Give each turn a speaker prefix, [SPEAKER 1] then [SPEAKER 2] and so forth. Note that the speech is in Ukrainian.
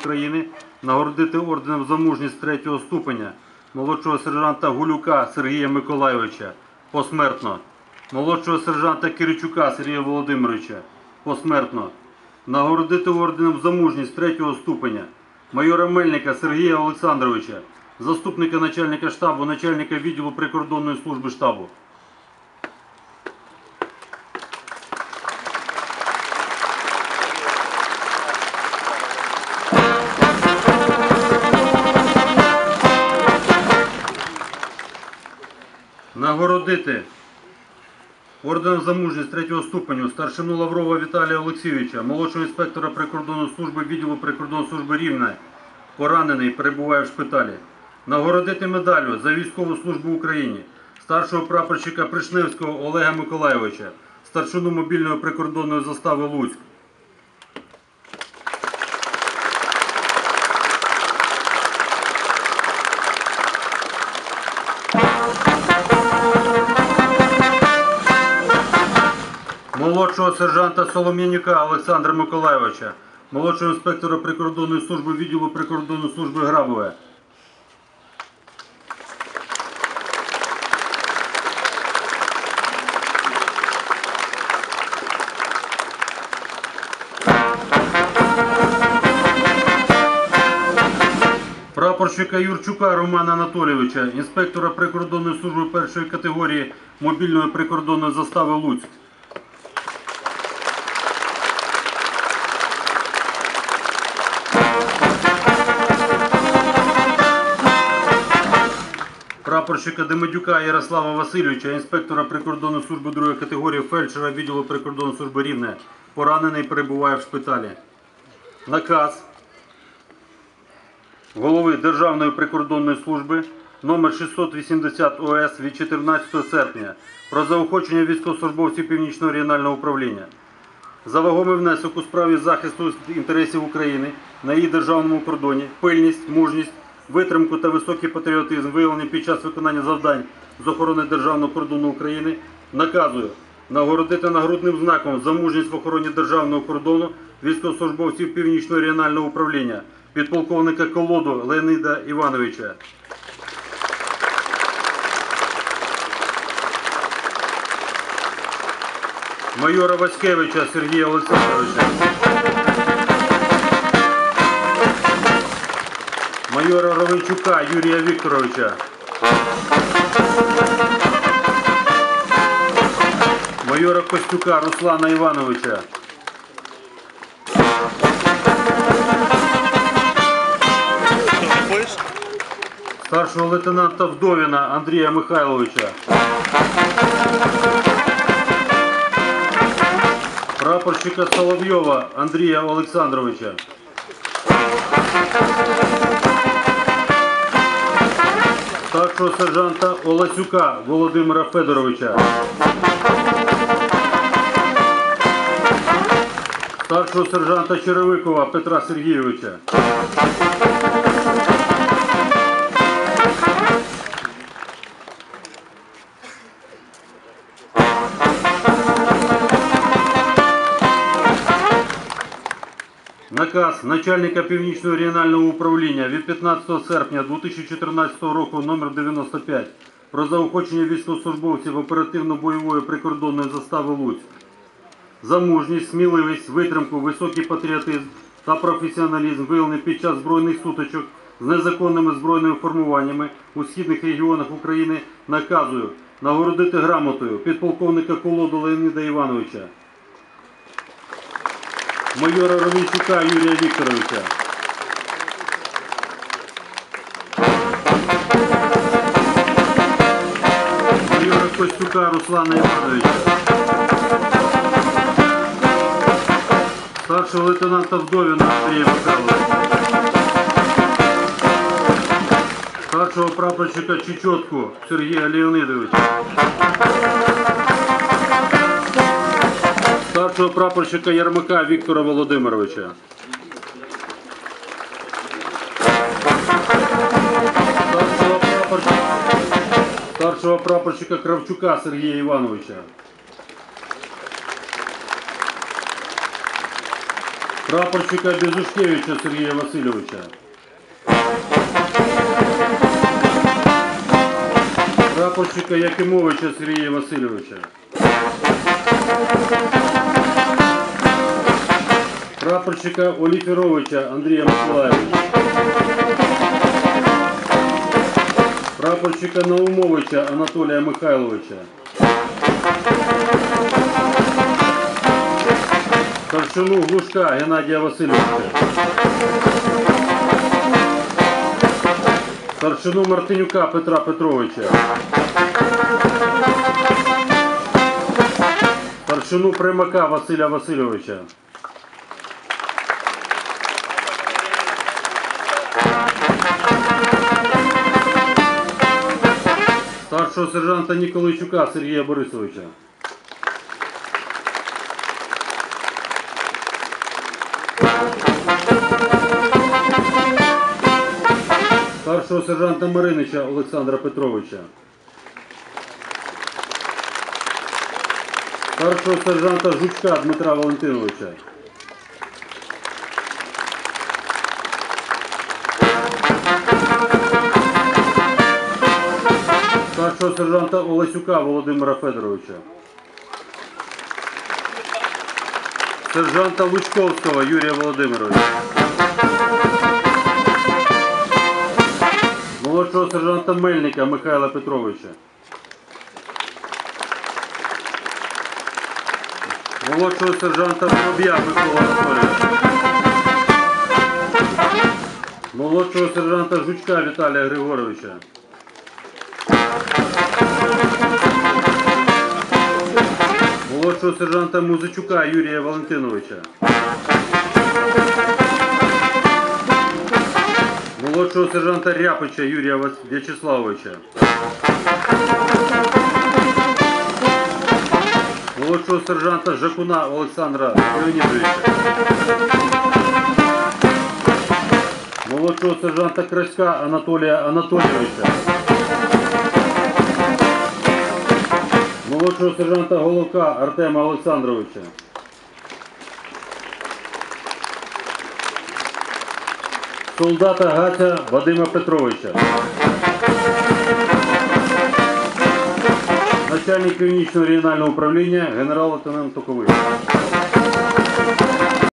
[SPEAKER 1] України нагородити орденом за мужність третього ступеня молодшого сержанта Гулюка Сергія Миколайовича посмертно, молодшого сержанта Киричука Сергія Володимировича посмертно, нагородити орденом за мужність третього ступеня майора Мельника Сергія Олександровича, заступника начальника штабу, начальника відділу прикордонної служби штабу. Нагородити орденом за мужність третього ступеню старшину Лаврова Віталія Олексійовича, молодшого інспектора прикордонної служби відділу прикордонної служби Рівне, поранений, перебуває в шпиталі. Нагородити медаллю за військову службу Україні старшого прапорщика Пришневського Олега Миколайовича, старшину мобільної прикордонної застави Луцьк. Молодшого сержанта Солом'янюка Олександра Миколайовича, молодшого інспектора прикордонної служби відділу прикордонної служби Грабове. Прапорщика Юрчука Романа Анатолійовича, інспектора прикордонної служби першої категорії мобільної прикордонної застави Луцьк. Прапорщика Демидюка Ярослава Васильовича, інспектора прикордонної служби другої категорії, фельдшера відділу прикордонної служби Рівне, поранений перебуває в шпиталі. Наказ голови Державної прикордонної служби номер 680 ОС від 14 серпня про заохочення військовослужбовців Північного регіонального управління. За вагомий внесок у справі захисту інтересів України на її державному кордоні, пильність, мужність, витримку та високий патріотизм, виявлені під час виконання завдань з охорони державного кордону України, наказую нагородити нагрудним знаком за мужність в охороні державного кордону військовослужбовців Північного регіонального управління, підполковника Колоду Леонида Івановича. майора Васькевича Сергія Олександровича, майора Ровенчука Юрія Вікторовича, майора Костюка Руслана Івановича, старшого лейтенанта Вдовіна Андрія Михайловича. Прапорщика Соловйова Андрія Олександровича. Старшого сержанта Оласюка Володимира Федоровича. Старшого сержанта Черевикова Петра Сергійовича. Наказ начальника Північного регіонального управління від 15 серпня 2014 року номер 95 про заохочення військовослужбовців оперативно-бойової прикордонної застави Луцьк. За мужність, сміливість, витримку, високий патріотизм та професіоналізм виявлений під час збройних сутичок з незаконними збройними формуваннями у східних регіонах України наказую нагородити грамотою підполковника Колоду Леонида Івановича майора Ромійчука Юрія Вікторовича. Майора Костюка Руслана Івановича. Старшого лейтенанта Вдовіна Андрія Михайловича. Старшого прапорщика Чечотку Сергія Леонидовича. Старшого прапорщика Ярмака Віктора Володимировича. Старшого прапорщика, старшого прапорщика Кравчука Сергія Івановича. Прапорщика Безушкевича Сергія Васильовича. Прапорщика Якимовича Сергія Васильовича. Прапорщика Оліферовича Андрія Миколаєвича. Прапорщика Наумовича Анатолія Михайловича. Старшину Глушка Геннадія Васильовича. Старшину Мартинюка Петра Петровича. Старшину Примака Василя Васильовича. Старшого сержанта Ніколайчука Сергія Борисовича. Старшого сержанта Маринича Олександра Петровича. Старшого сержанта Жучка Дмитра Валентиновича. Старшого сержанта Олесюка Володимира Федоровича. Сержанта Лучковського Юрія Володимировича. Молодшого сержанта Мельника Михайла Петровича. Молодшого сержанта Вороб'я Микола Анатолійовича. Молодшого сержанта Жучка Віталія Григоровича. Молодшого сержанта Музичука Юрія Валентиновича. Молодшого сержанта Ряпича Юрія В'ячеславовича. Молодшого сержанта Жакуна Олександра Леонідовича. Молодшого сержанта Краська Анатолія Анатолійовича. Молодшого сержанта Головка Артема Олександровича. Солдата Гаця Вадима Петровича. Начальник клінічного регіонального управління генерал-лейтенант Токовий.